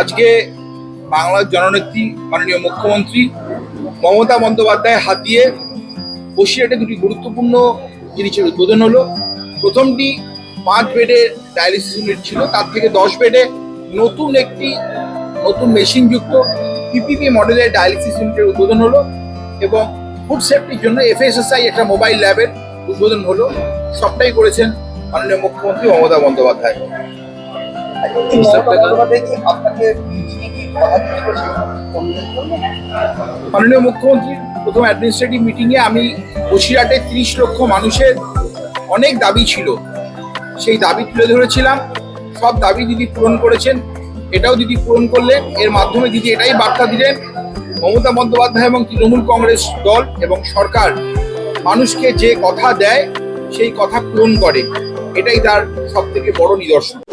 আজকে বাংলার জননেত্রী, মাননীয় মুখ্যমন্ত্রী মমতা বন্দ্যোপাধ্যায় হাত দিয়ে বসিরহাটে দুটি গুরুত্বপূর্ণ জিনিসের উদ্বোধন হলো। প্রথমটি পাঁচ বেডের ডায়ালিসিস ইউনিট ছিল, তার থেকে দশ বেডে নতুন একটি, নতুন মেশিনযুক্ত পিপিপি মডেলের ডায়ালিসিস ইউনিটের উদ্বোধন হলো এবং ফুড সেফটির জন্য এফএসএসআই একটা মোবাইল ল্যাবের উদ্বোধন হলো। সবটাই করেছেন মাননীয় মুখ্যমন্ত্রী মমতা বন্দ্যোপাধ্যায়। মাননীয় মুখ্যমন্ত্রী প্রথম অ্যাডমিনিস্ট্রেটিভ মিটিংয়ে আমি বসিরহাটে তিরিশ লক্ষ মানুষের অনেক দাবি ছিল। সেই দাবি তুলে ধরেছিলাম। সব দাবি দিদি পূরণ করেছেন। এটাও দিদি পূরণ করলেন। এর মাধ্যমে দিদি এটাই বার্তা দিলেন। মমতা বন্দ্যোপাধ্যায় এবং তৃণমূল কংগ্রেস দল এবং সরকার মানুষকে যে কথা দেয় সেই কথা পূরণ করে। এটাই তার সব থেকে বড় নিদর্শন।